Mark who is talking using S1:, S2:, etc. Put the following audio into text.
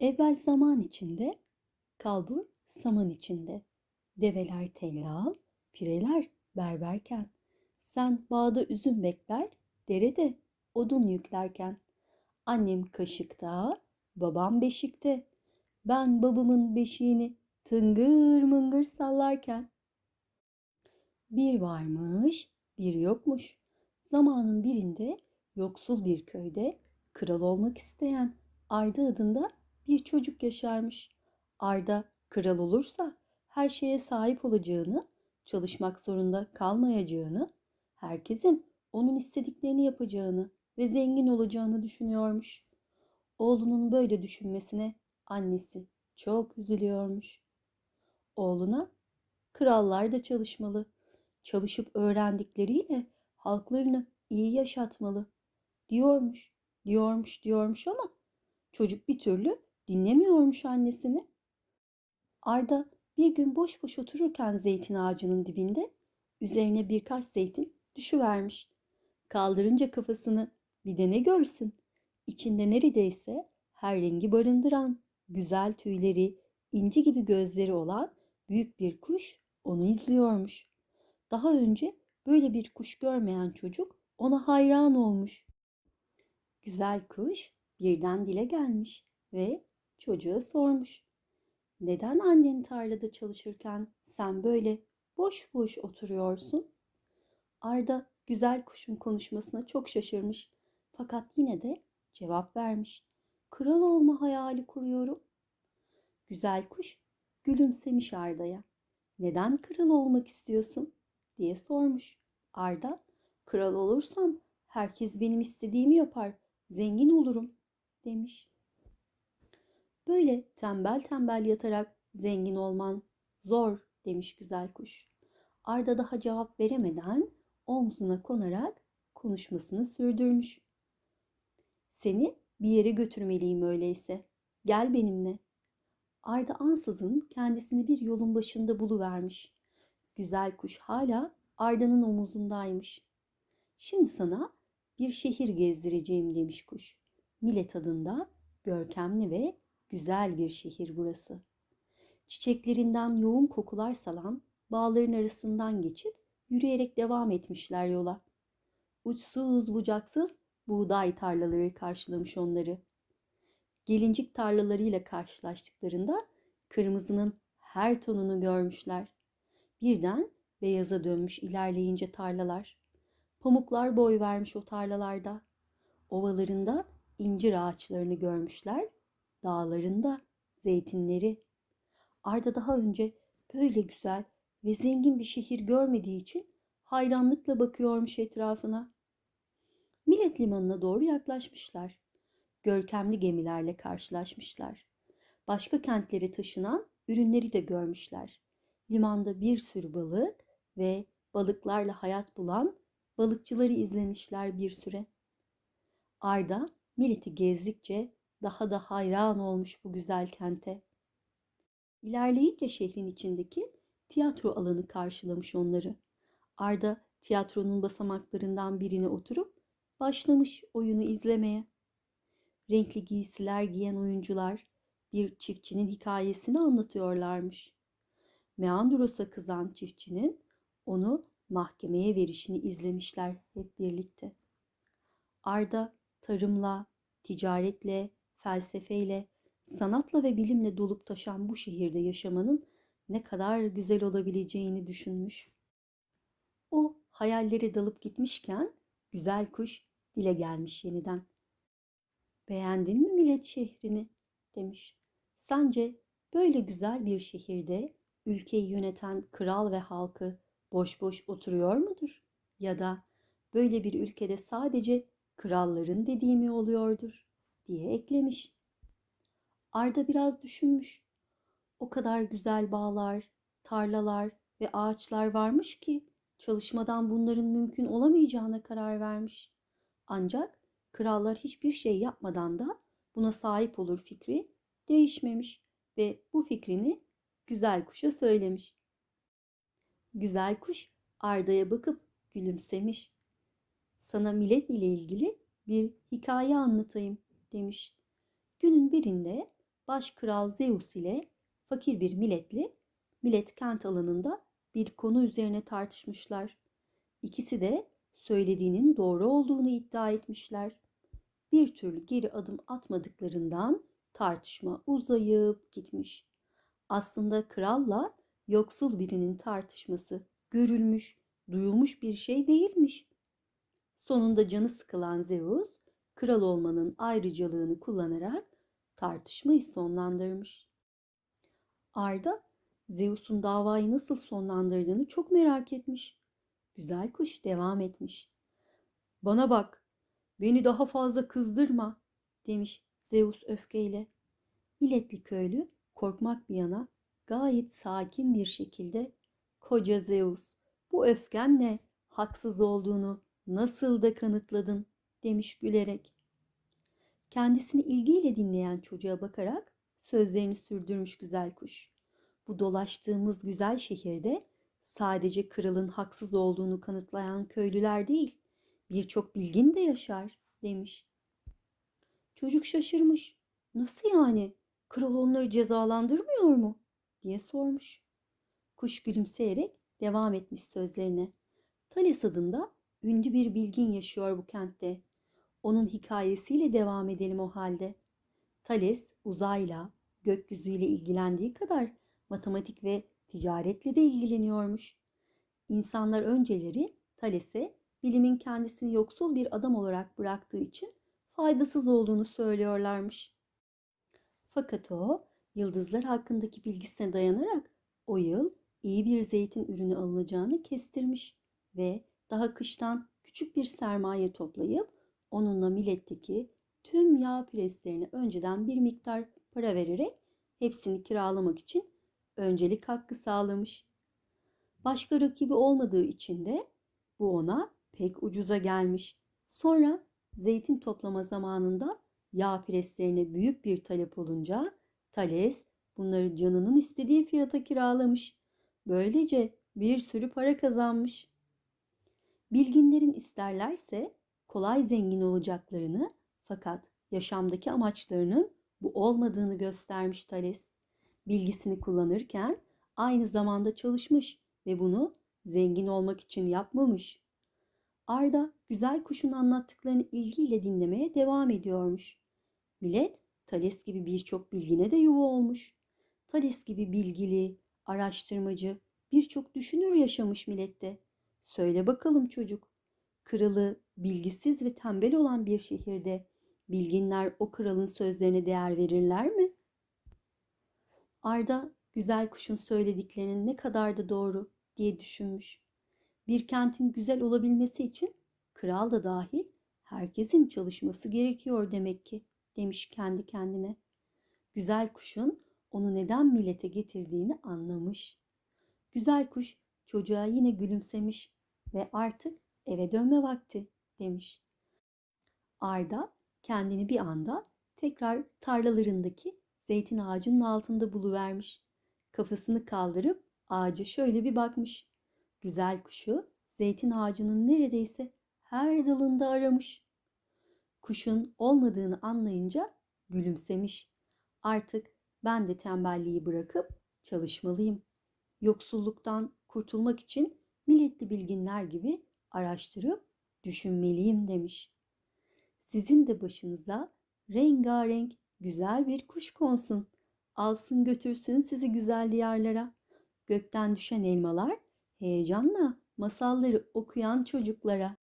S1: Evvel zaman içinde, kalbur saman içinde. Develer tellal, pireler berberken. Sen bağda üzüm bekler, derede odun yüklerken. Annem kaşıkta, babam beşikte. Ben babamın beşiğini tıngır mıngır sallarken. Bir varmış, bir yokmuş. Zamanın birinde yoksul bir köyde kral olmak isteyen Arda adında bir çocuk yaşarmış. Arda kral olursa her şeye sahip olacağını, çalışmak zorunda kalmayacağını, herkesin onun istediklerini yapacağını ve zengin olacağını düşünüyormuş. Oğlunun böyle düşünmesine annesi çok üzülüyormuş. Oğluna krallar da çalışmalı, çalışıp öğrendikleriyle halklarını iyi yaşatmalı diyormuş, diyormuş, diyormuş ama çocuk bir türlü dinlemiyormuş annesini. Arda bir gün boş boş otururken zeytin ağacının dibinde üzerine birkaç zeytin düşüvermiş. Kaldırınca kafasını bir de ne görsün? İçinde neredeyse her rengi barındıran, güzel tüyleri, inci gibi gözleri olan büyük bir kuş onu izliyormuş. Daha önce böyle bir kuş görmeyen çocuk ona hayran olmuş. Güzel kuş birden dile gelmiş ve çocuğa sormuş. Neden annen tarlada çalışırken sen böyle boş boş oturuyorsun? Arda güzel kuşun konuşmasına çok şaşırmış fakat yine de cevap vermiş. Kral olma hayali kuruyorum. Güzel kuş gülümsemiş Arda'ya. Neden kral olmak istiyorsun? diye sormuş. Arda, kral olursam herkes benim istediğimi yapar, zengin olurum demiş. Böyle tembel tembel yatarak zengin olman zor demiş güzel kuş. Arda daha cevap veremeden omzuna konarak konuşmasını sürdürmüş. Seni bir yere götürmeliyim öyleyse. Gel benimle. Arda ansızın kendisini bir yolun başında buluvermiş. Güzel kuş hala Arda'nın omuzundaymış. Şimdi sana bir şehir gezdireceğim demiş kuş. Millet adında görkemli ve güzel bir şehir burası. Çiçeklerinden yoğun kokular salan bağların arasından geçip yürüyerek devam etmişler yola. Uçsuz bucaksız buğday tarlaları karşılamış onları. Gelincik tarlalarıyla karşılaştıklarında kırmızının her tonunu görmüşler. Birden beyaza dönmüş ilerleyince tarlalar. Pamuklar boy vermiş o tarlalarda. Ovalarında incir ağaçlarını görmüşler, dağlarında zeytinleri. Arda daha önce böyle güzel ve zengin bir şehir görmediği için hayranlıkla bakıyormuş etrafına. Millet limanına doğru yaklaşmışlar. Görkemli gemilerle karşılaşmışlar. Başka kentlere taşınan ürünleri de görmüşler. Limanda bir sürü balık ve balıklarla hayat bulan balıkçıları izlemişler bir süre. Arda Millet'i gezdikçe daha da hayran olmuş bu güzel kente. İlerleyince şehrin içindeki tiyatro alanı karşılamış onları. Arda tiyatronun basamaklarından birine oturup başlamış oyunu izlemeye. Renkli giysiler giyen oyuncular bir çiftçinin hikayesini anlatıyorlarmış. Meandros'a kızan çiftçinin onu mahkemeye verişini izlemişler hep birlikte. Arda tarımla, ticaretle, felsefeyle, sanatla ve bilimle dolup taşan bu şehirde yaşamanın ne kadar güzel olabileceğini düşünmüş. O hayallere dalıp gitmişken güzel kuş dile gelmiş yeniden. Beğendin mi millet şehrini? demiş. Sence böyle güzel bir şehirde ülkeyi yöneten kral ve halkı boş boş oturuyor mudur? Ya da böyle bir ülkede sadece kralların dediği mi oluyordur diye eklemiş. Arda biraz düşünmüş. O kadar güzel bağlar, tarlalar ve ağaçlar varmış ki çalışmadan bunların mümkün olamayacağına karar vermiş. Ancak krallar hiçbir şey yapmadan da buna sahip olur fikri değişmemiş ve bu fikrini güzel kuşa söylemiş. Güzel kuş Arda'ya bakıp gülümsemiş. Sana millet ile ilgili bir hikaye anlatayım demiş. Günün birinde baş kral Zeus ile fakir bir milletli millet kent alanında bir konu üzerine tartışmışlar. İkisi de söylediğinin doğru olduğunu iddia etmişler. Bir türlü geri adım atmadıklarından tartışma uzayıp gitmiş. Aslında kralla yoksul birinin tartışması görülmüş, duyulmuş bir şey değilmiş. Sonunda canı sıkılan Zeus, kral olmanın ayrıcalığını kullanarak tartışmayı sonlandırmış. Arda, Zeus'un davayı nasıl sonlandırdığını çok merak etmiş. Güzel kuş devam etmiş. Bana bak, beni daha fazla kızdırma, demiş Zeus öfkeyle. Milletli köylü korkmak bir yana gayet sakin bir şekilde koca Zeus bu öfken ne? Haksız olduğunu nasıl da kanıtladın demiş gülerek. Kendisini ilgiyle dinleyen çocuğa bakarak sözlerini sürdürmüş güzel kuş. Bu dolaştığımız güzel şehirde sadece kralın haksız olduğunu kanıtlayan köylüler değil, birçok bilgin de yaşar demiş. Çocuk şaşırmış. Nasıl yani? Kral onları cezalandırmıyor mu? diye sormuş. Kuş gülümseyerek devam etmiş sözlerine. Thales adında ünlü bir bilgin yaşıyor bu kentte. Onun hikayesiyle devam edelim o halde. Thales uzayla, gökyüzüyle ilgilendiği kadar matematik ve ticaretle de ilgileniyormuş. İnsanlar önceleri Thales'e bilimin kendisini yoksul bir adam olarak bıraktığı için faydasız olduğunu söylüyorlarmış. Fakat o yıldızlar hakkındaki bilgisine dayanarak o yıl iyi bir zeytin ürünü alınacağını kestirmiş ve daha kıştan küçük bir sermaye toplayıp onunla milletteki tüm yağ preslerine önceden bir miktar para vererek hepsini kiralamak için öncelik hakkı sağlamış. Başka rakibi olmadığı için de bu ona pek ucuza gelmiş. Sonra zeytin toplama zamanında yağ preslerine büyük bir talep olunca Thales bunları canının istediği fiyata kiralamış. Böylece bir sürü para kazanmış. Bilginlerin isterlerse kolay zengin olacaklarını fakat yaşamdaki amaçlarının bu olmadığını göstermiş Thales. Bilgisini kullanırken aynı zamanda çalışmış ve bunu zengin olmak için yapmamış. Arda güzel kuşun anlattıklarını ilgiyle dinlemeye devam ediyormuş. Millet Thales gibi birçok bilgine de yuva olmuş. Thales gibi bilgili, araştırmacı, birçok düşünür yaşamış millette. Söyle bakalım çocuk, kralı bilgisiz ve tembel olan bir şehirde bilginler o kralın sözlerine değer verirler mi? Arda güzel kuşun söylediklerinin ne kadar da doğru diye düşünmüş. Bir kentin güzel olabilmesi için kral da dahil herkesin çalışması gerekiyor demek ki demiş kendi kendine. Güzel kuşun onu neden millete getirdiğini anlamış. Güzel kuş çocuğa yine gülümsemiş ve artık eve dönme vakti demiş. Arda kendini bir anda tekrar tarlalarındaki zeytin ağacının altında buluvermiş. Kafasını kaldırıp ağaca şöyle bir bakmış. Güzel kuşu zeytin ağacının neredeyse her dalında aramış. Kuşun olmadığını anlayınca gülümsemiş. Artık ben de tembelliği bırakıp çalışmalıyım. Yoksulluktan kurtulmak için milletli bilginler gibi araştırıp düşünmeliyim demiş. Sizin de başınıza rengarenk güzel bir kuş konsun. Alsın götürsün sizi güzel diyarlara. Gökten düşen elmalar heyecanla masalları okuyan çocuklara.